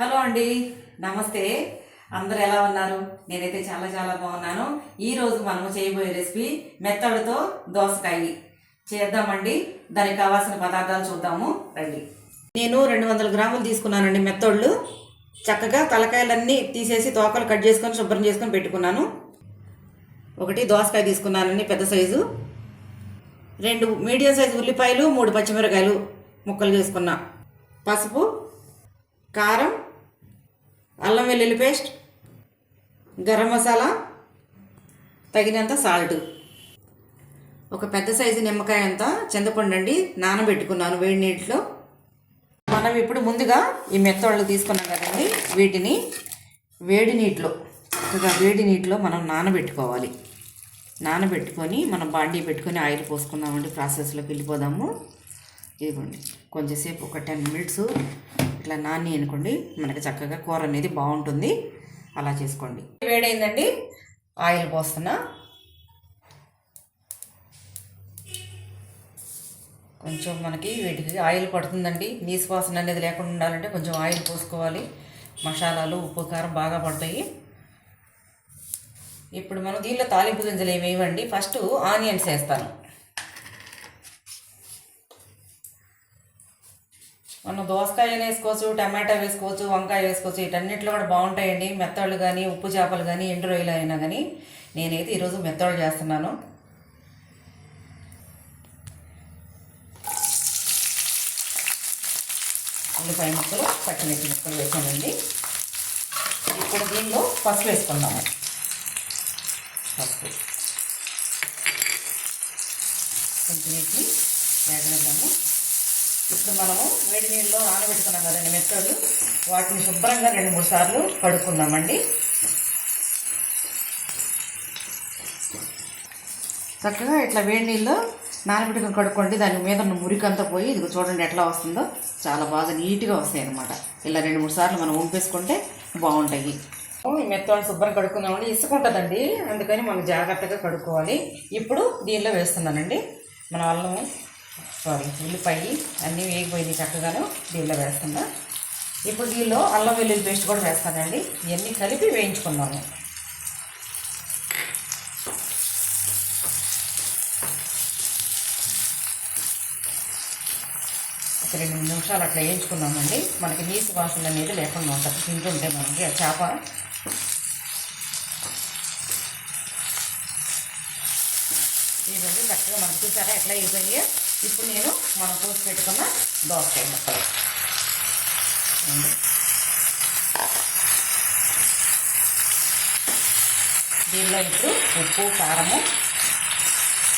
Hello అండి నమస్తే. అందరు ఎలా ఉన్నారు? నేనైతే చాలా చాలా బాగున్నాను. ఈరోజు మనము చేయబోయే రెసిపీ మెత్తడితో దోసకాయ. చేద్దామండి. దానికి కావాల్సిన పదార్థాలు చూద్దాము. రండి. నేను రెండు వందల గ్రాములు తీసుకున్నానండి మెత్తళ్ళు. చక్కగా తలకాయలన్నీ తీసేసి తోకలు కట్ చేసుకొని శుభ్రం చేసుకొని పెట్టుకున్నాను. ఒకటి దోసకాయ తీసుకున్నానండి పెద్ద సైజు. రెండు మీడియం సైజు ఉల్లిపాయలు మూడు పచ్చిమిరకాయలు ముక్కలు చేసుకున్నా. పసుపు కారం అల్లం వెల్లుల్లి పేస్ట్ గరం మసాలా తగినంత సాల్ట్. ఒక పెద్ద సైజు నిమ్మకాయ అంత చింతపండు అండి నానబెట్టుకున్నాను వేడి నీటిలో. మనం ఇప్పుడు ముందుగా ఈ మెత్తళ్ళు తీసుకున్నాం కదండి వీటిని వేడి నీటిలో చక్కగా వేడి నీటిలో మనం నానబెట్టుకోవాలి. నానబెట్టుకొని మనం బాండీ పెట్టుకొని ఆయిల్ పోసుకుందామండి ప్రాసెస్లోకి వెళ్ళిపోదాము. ఇదిగోండి కొంచెంసేపు ఒక టెన్ మినిట్స్ ఇట్లా నాని అనుకోండి మనకి చక్కగా కూర అనేది బాగుంటుంది. అలా చేసుకోండి. వేడైందండి ఆయిల్ పోస్తున్నా. కొంచెం మనకి వీటికి ఆయిల్ పడుతుందండి. నీసువాసన అనేది లేకుండా ఉండాలంటే కొంచెం ఆయిల్ పోసుకోవాలి. మసాలాలు ఉప్పు కారం బాగా పడతాయి. ఇప్పుడు మనం దీనిలో తాలింపు గింజలు ఏమి ఇవ్వండి ఫస్ట్ ఆనియన్స్ వేస్తాను. మనం దోసకాయ వేసుకోవచ్చు టమాటా వేసుకోవచ్చు వంకాయ వేసుకోవచ్చు వీటన్నిటిలో కూడా బాగుంటాయండి. మెత్తళ్ళు కానీ ఉప్పు చేపలు కానీ ఎండు రొయ్యలు అయినా కానీ నేనైతే ఈరోజు మెత్తళ్ళు చేస్తున్నాను. ఉల్లిపాయ ముక్కలు పచ్చిమిర్చి ముక్కలు వేసానండి. ఇప్పుడు దీనిలో పసుపు వేసుకుందాము. పసుపు. కొంచెం వీటిని వేగనిద్దాము ఇప్పుడు మనము వేడి నీళ్ళలో నానబెట్టుకున్నాం కదండి మెత్తలు. వాటిని శుభ్రంగా రెండు మూడు సార్లు కడుక్కుందామండి. చక్కగా ఇట్లా వేడి నీళ్ళు నానబెట్టుకుని కడుక్కోండి. దాని మీద ఉన్న మురికంతా పోయి ఇది చూడండి ఎట్లా వస్తుందో. చాలా బాగా నీట్గా వస్తాయి అనమాట ఇలా రెండు మూడు సార్లు మనం ఉంపేసుకుంటే బాగుంటాయి. ఈ మెత్తని శుభ్రం కడుక్కుందామండి. ఇసుక ఉంటుందండి. అందుకని మనం జాగ్రత్తగా కడుక్కోవాలి. ఇప్పుడు దీనిలో వేస్తున్నానండి. మన అల్లం సారీ ఉల్లిపాయ అన్నీ వేగిపోయింది చక్కగాను దీనిలో వేస్తున్నా. ఇప్పుడు దీనిలో అల్లం వెల్లుల్లి పేస్ట్ కూడా వేస్తానండి. ఇవన్నీ కలిపి వేయించుకున్నాము ఒక రెండు మూడు నిమిషాలు అట్లా వేయించుకున్నామండి. మనకి నీసు వాసన అనేది లేకుండా ఉంటుంది. తింటుంటే మనకి ఆ చేప. ఇదండి చక్కగా మనకు చూసారా ఎట్లా అయిపోయాయో ఇప్పుడు నేను మనం కోసి పెట్టుకున్న దోసకాయ ముక్కలు. దీనిలో ఇప్పుడు ఉప్పు కారము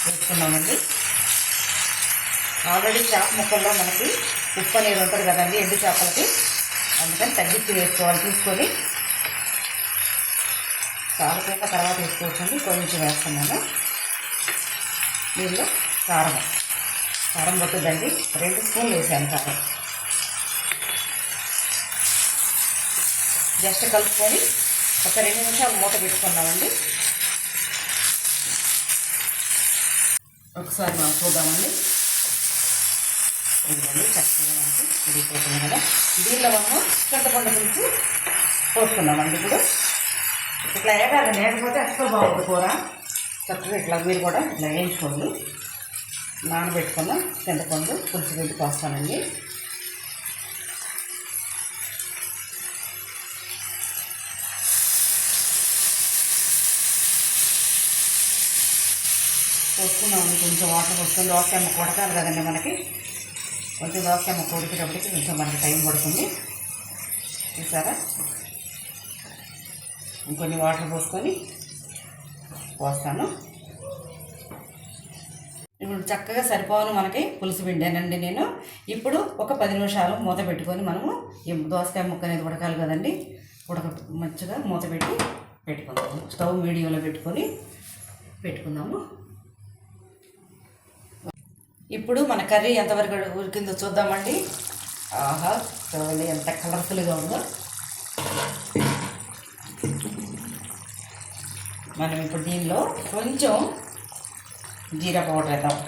వేసుకున్నామండి. ఆల్రెడీ చేప ముక్కల్లో మనకి ఉప్పు అనేది ఉంటుంది కదండి ఎండు చేపలకి. అందుకని తగ్గించి వేసుకోవాలి తీసుకొని. చాలకుండా తర్వాత వేసుకోవచ్చండి కొంచెం వేస్తున్నాను. దీనిలో కారం కారం పట్టుదండి. రెండు స్పూన్లు వేసాను కారం. జస్ట్ కలుపుకొని ఒక రెండు నిమిషాలు మూత పెట్టుకున్నామండి. ఒకసారి మనం చూద్దామండి. ఇదిగోండి చక్కగా మనకి ఉడికిపోతుంది కదా. దీనిలో మనము చింతపండు పులుసు పోసుకున్నామండి ఇప్పుడు. ఇట్లా ఏడాది లేకపోతే అస్సలు బాగుంది కూర. చక్కగా ఇట్లా మీరు కూడా ఇట్లా వేయించుకోండి. నానబెట్టుకున్న చింతపండు పులుసు కోస్తానండి పోస్తానండి. కొంచెం వాటర్ పోసుకొని. దోసకాయ ముక్క ఉడకాలి కదండి మనకి. కొంచెం దోసకాయ ముక్క ఉడికేటప్పటికి కొంచెం మనకి టైం పడుతుంది. చూసారా? ఇంకొన్ని వాటర్ పోసుకొని పోస్తాను. ఇప్పుడు చక్కగా సరిపోను మనకి పులుసు పిండానండి నేను. ఇప్పుడు ఒక పది నిమిషాలు మూత పెట్టుకొని మనము ఈ దోసకాయ ముక్క అనేది ఉడకాలి కదండి. ఉడక మంచిగా మూత పెట్టి పెట్టుకుందాము. స్టవ్ మీడియంలో పెట్టుకొని పెట్టుకుందాము. ఇప్పుడు మన కర్రీ ఎంతవరకు ఉడికిందో చూద్దామండి. ఆహా చూడండి ఎంత కలర్ఫుల్గా ఉందో. మనం ఇప్పుడు దీనిలో కొంచెం జీరా పౌడర్ వేద్దాం.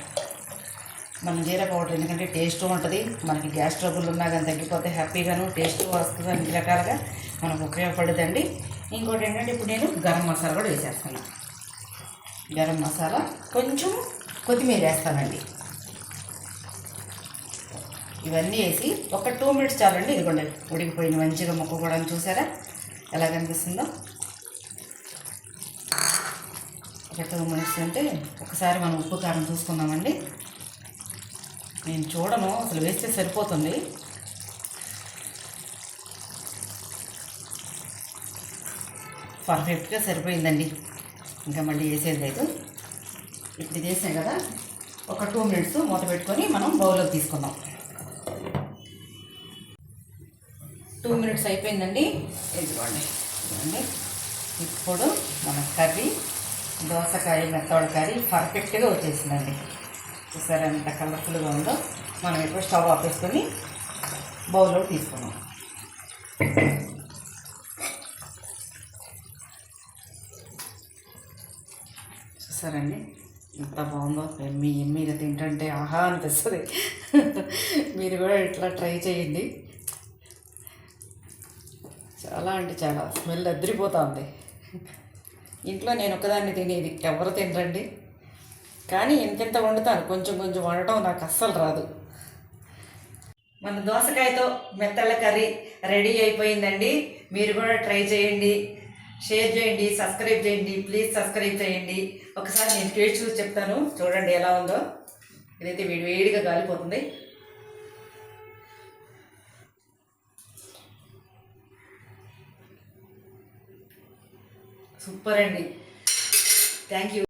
మనం జీరా పౌడర్ ఎందుకంటే టేస్ట్ ఉంటుంది. మనకి గ్యాస్ ట్రబుల్ ఉన్నా కానీ తగ్గిపోతే హ్యాపీగాను టేస్ట్ వస్తుంది అన్ని రకాలుగా మనకు ఉపయోగపడుతుందండి ఇంకోటి ఏంటంటే ఇప్పుడు నేను గరం మసాలా కూడా వేసేస్తాను గరం మసాలా కొంచెం కొత్తిమీర వేస్తానండి. ఇవన్నీ వేసి ఒక టూ మినిట్స్ చాలండి. ఇదిగోండి ఉడికిపోయిన మంచిగా ముక్క కూడా చూసారా? ఎలా కనిపిస్తుందో? ఒక టూ మినిట్స్ అంటే ఒకసారి మనం ఉప్పు కారం చూసుకుందామండి. నేను చూడను అసలు వేస్తే సరిపోతుంది. పర్ఫెక్ట్గా సరిపోయిందండి. ఇంకా మళ్ళీ వేసేది లేదు. ఇప్పుడు చేసాం కదా ఒక టూ మినిట్స్ మూత పెట్టుకొని మనం బౌల్లోకి తీసుకుందాం. టూ మినిట్స్ అయిపోయిందండి. ఇదిగోండి ఇదిగోండి. ఇప్పుడు మన కర్రీ దోసకాయ మెత్తవాడి కర్రీ పర్ఫెక్ట్గా వచ్చేసిందండి. చూసారా ఎంత కలర్ఫుల్గా ఉందో? మనం ఇప్పుడు స్టవ్ ఆపేసుకొని బౌల్లో తీసుకున్నాం చూసారండి? ఎంత బాగుందో? ఎమ్మి ఎమ్మిగా తింటుంటే ఆహా అనిపిస్తుంది. మీరు కూడా ఇట్లా ట్రై చేయండి. చాలా అంటే చాలా స్మెల్ అదిరిపోతుంది. ఇంట్లో నేను ఒక్కదాన్ని తినేది. ఎవరు తినరండి? కానీ ఇంకెంత వండుతాను. కొంచెం కొంచెం వండటం నాకు అస్సలు రాదు. మన దోసకాయతో మెత్తళ్ళ కర్రీ రెడీ అయిపోయిందండి. మీరు కూడా ట్రై చేయండి. షేర్ చేయండి. సబ్స్క్రైబ్ చేయండి. ప్లీజ్ సబ్స్క్రైబ్ చేయండి. ఒకసారి నేను టేస్ట్ చూసి చెప్తాను. చూడండి ఎలా ఉందో. ఇదైతే వేడి వేడిగా గాలిపోతుంది. సూపర్ అండి. Thank you